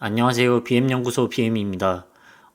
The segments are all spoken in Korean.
안녕하세요. BM연구소 BM입니다.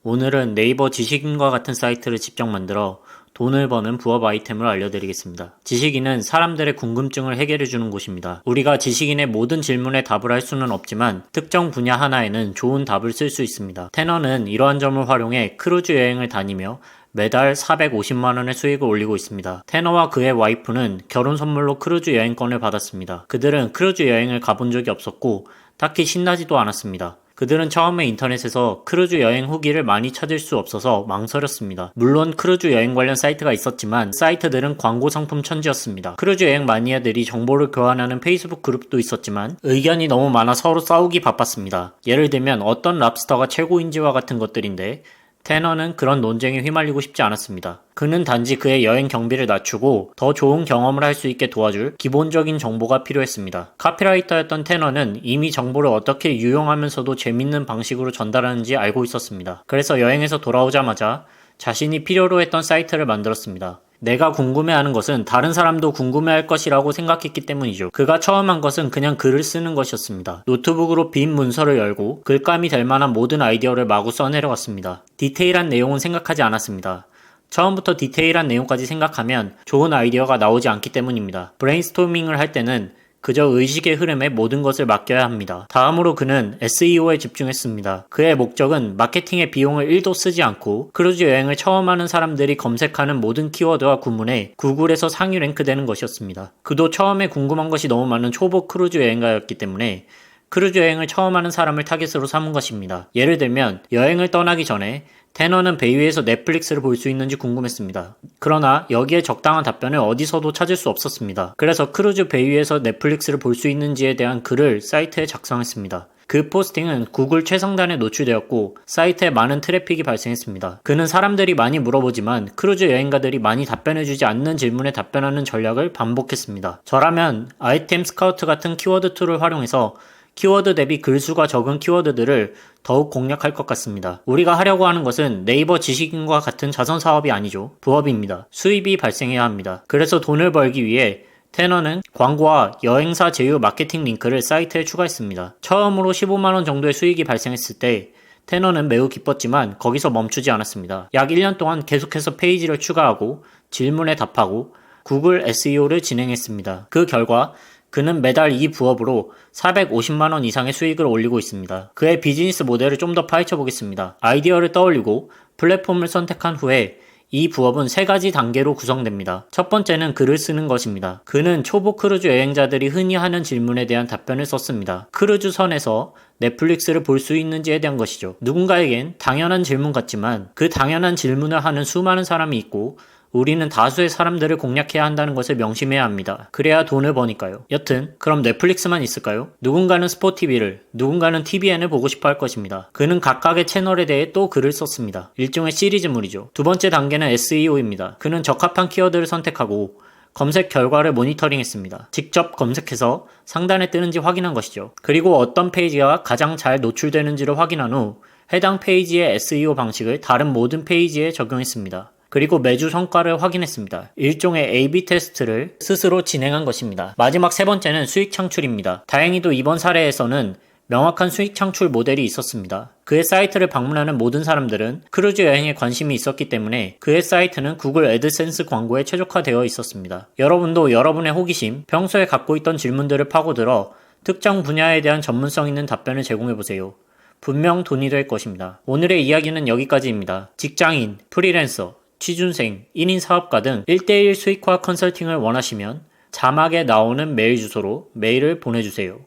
오늘은 네이버 지식인과 같은 사이트를 직접 만들어 돈을 버는 부업 아이템을 알려드리겠습니다. 지식인은 사람들의 궁금증을 해결해주는 곳입니다. 우리가 지식인의 모든 질문에 답을 할 수는 없지만 특정 분야 하나에는 좋은 답을 쓸 수 있습니다. 테너는 이러한 점을 활용해 크루즈 여행을 다니며 매달 450만원의 수익을 올리고 있습니다. 테너와 그의 와이프는 결혼 선물로 크루즈 여행권을 받았습니다. 그들은 크루즈 여행을 가본 적이 없었고 딱히 신나지도 않았습니다. 그들은 처음에 인터넷에서 크루즈 여행 후기를 많이 찾을 수 없어서 망설였습니다. 물론 크루즈 여행 관련 사이트가 있었지만 사이트들은 광고 상품 천지였습니다. 크루즈 여행 마니아들이 정보를 교환하는 페이스북 그룹도 있었지만 의견이 너무 많아 서로 싸우기 바빴습니다. 예를 들면 어떤 랍스터가 최고인지와 같은 것들인데 테너는 그런 논쟁에 휘말리고 싶지 않았습니다. 그는 단지 그의 여행 경비를 낮추고 더 좋은 경험을 할 수 있게 도와줄 기본적인 정보가 필요했습니다. 카피라이터였던 테너는 이미 정보를 어떻게 유용하면서도 재밌는 방식으로 전달하는지 알고 있었습니다. 그래서 여행에서 돌아오자마자 자신이 필요로 했던 사이트를 만들었습니다. 내가 궁금해하는 것은 다른 사람도 궁금해할 것이라고 생각했기 때문이죠. 그가 처음 한 것은 그냥 글을 쓰는 것이었습니다. 노트북으로 빈 문서를 열고 글감이 될 만한 모든 아이디어를 마구 써내려갔습니다. 디테일한 내용은 생각하지 않았습니다. 처음부터 디테일한 내용까지 생각하면 좋은 아이디어가 나오지 않기 때문입니다. 브레인스토밍을 할 때는 그저 의식의 흐름에 모든 것을 맡겨야 합니다. 다음으로 그는 SEO에 집중했습니다. 그의 목적은 마케팅의 비용을 1도 쓰지 않고 크루즈 여행을 처음 하는 사람들이 검색하는 모든 키워드와 구문에 구글에서 상위 랭크되는 것이었습니다. 그도 처음에 궁금한 것이 너무 많은 초보 크루즈 여행가였기 때문에 크루즈 여행을 처음 하는 사람을 타겟으로 삼은 것입니다. 예를 들면 여행을 떠나기 전에 테너는 배 위에서 넷플릭스를 볼 수 있는지 궁금했습니다. 그러나 여기에 적당한 답변을 어디서도 찾을 수 없었습니다. 그래서 크루즈 배 위에서 넷플릭스를 볼 수 있는지에 대한 글을 사이트에 작성했습니다. 그 포스팅은 구글 최상단에 노출되었고 사이트에 많은 트래픽이 발생했습니다. 그는 사람들이 많이 물어보지만 크루즈 여행가들이 많이 답변해주지 않는 질문에 답변하는 전략을 반복했습니다. 저라면 아이템 스카우트 같은 키워드 툴을 활용해서 키워드 대비 글수가 적은 키워드들을 더욱 공략할 것 같습니다. 우리가 하려고 하는 것은 네이버 지식인과 같은 자선 사업이 아니죠. 부업입니다. 수입이 발생해야 합니다. 그래서 돈을 벌기 위해 테너는 광고와 여행사 제휴 마케팅 링크를 사이트에 추가했습니다. 처음으로 15만원 정도의 수익이 발생했을 때 테너는 매우 기뻤지만 거기서 멈추지 않았습니다. 약 1년 동안 계속해서 페이지를 추가하고 질문에 답하고 구글 SEO를 진행했습니다. 그 결과 그는 매달 이 부업으로 450만원 이상의 수익을 올리고 있습니다. 그의 비즈니스 모델을 좀 더 파헤쳐 보겠습니다. 아이디어를 떠올리고 플랫폼을 선택한 후에 이 부업은 세 가지 단계로 구성됩니다. 첫 번째는 글을 쓰는 것입니다. 그는 초보 크루즈 여행자들이 흔히 하는 질문에 대한 답변을 썼습니다. 크루즈 선에서 넷플릭스를 볼 수 있는지에 대한 것이죠. 누군가에겐 당연한 질문 같지만 그 당연한 질문을 하는 수많은 사람이 있고 우리는 다수의 사람들을 공략해야 한다는 것을 명심해야 합니다. 그래야 돈을 버니까요. 여튼 그럼 넷플릭스만 있을까요? 누군가는 스포티비를, 누군가는 TVN을 보고 싶어 할 것입니다. 그는 각각의 채널에 대해 또 글을 썼습니다. 일종의 시리즈물이죠. 두 번째 단계는 SEO입니다. 그는 적합한 키워드를 선택하고 검색 결과를 모니터링했습니다. 직접 검색해서 상단에 뜨는지 확인한 것이죠. 그리고 어떤 페이지가 가장 잘 노출되는지를 확인한 후 해당 페이지의 SEO 방식을 다른 모든 페이지에 적용했습니다. 그리고 매주 성과를 확인했습니다. 일종의 A-B 테스트를 스스로 진행한 것입니다. 마지막 세 번째는 수익 창출입니다. 다행히도 이번 사례에서는 명확한 수익 창출 모델이 있었습니다. 그의 사이트를 방문하는 모든 사람들은 크루즈 여행에 관심이 있었기 때문에 그의 사이트는 구글 애드센스 광고에 최적화되어 있었습니다. 여러분도 여러분의 호기심, 평소에 갖고 있던 질문들을 파고들어 특정 분야에 대한 전문성 있는 답변을 제공해보세요. 분명 돈이 될 것입니다. 오늘의 이야기는 여기까지입니다. 직장인, 프리랜서, 취준생, 1인 사업가 등 1대1 수익화 컨설팅을 원하시면 자막에 나오는 메일 주소로 메일을 보내주세요.